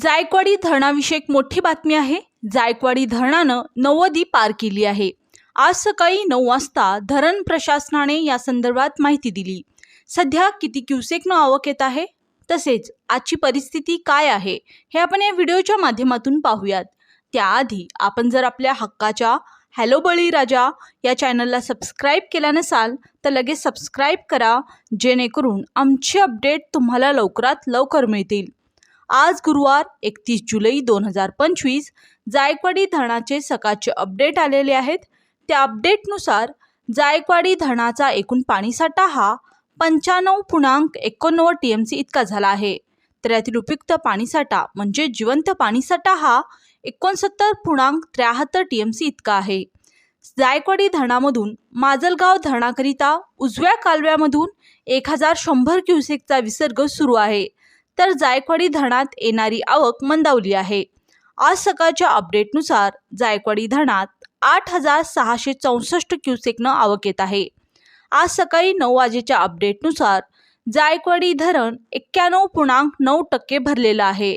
जायकवाडी धरणाविषयक मोठी बातमी आहे. जायकवाडी धरणानं नव्वदी पार केली आहे. आज सकाळी नऊ वाजता धरण प्रशासनाने या संदर्भात माहिती दिली. सध्या किती क्युसेकनं आवक येत आहे? तसेच आजची परिस्थिती काय आहे? हे आपण या व्हिडिओच्या माध्यमातून पाहूयात. त्याआधी आपण जर आपल्या हक्काच्या हॅलो बळीराजा या चॅनलला सबस्क्राईब केला नसाल तर लगेच सबस्क्राईब करा जेणेकरून आमचे अपडेट तुम्हाला लवकरात लवकर मिळतील. आज गुरुवार एकतीस जुलै दोन हजार पंचवीस जायकवाडी धरणाचे सकाळचे अपडेट आलेले आहेत. त्या अपडेटनुसार जायकवाडी धरणाचा एकूण पाणीसाठा हा पंच्याण्णव पूर्णांक एकोणनव्वद टी एम सी इतका झाला आहे. तर यातील उपयुक्त पाणीसाठा म्हणजे जिवंत पाणीसाठा हा एकोणसत्तर पूर्णांक त्र्याहत्तर टी एम सी इतका आहे. जायकवाडी धरणामधून माजलगाव धरणाकरिता उजव्या कालव्यामधून एक हजार शंभर क्युसेकचा विसर्ग सुरू आहे. तर जायकवाडी धरणात येणारी आवक मंदावली आहे. आज सकाळच्या अपडेटनुसार जायकवाडी धरणात आठ हजार सहाशे चौसष्ट क्युसेकनं आवक येत आहे. आज सकाळी नऊ वाजेच्या अपडेटनुसार जायकवाडी धरण एक्क्याण्णव पूर्णांक नऊ टक्के भरलेलं आहे.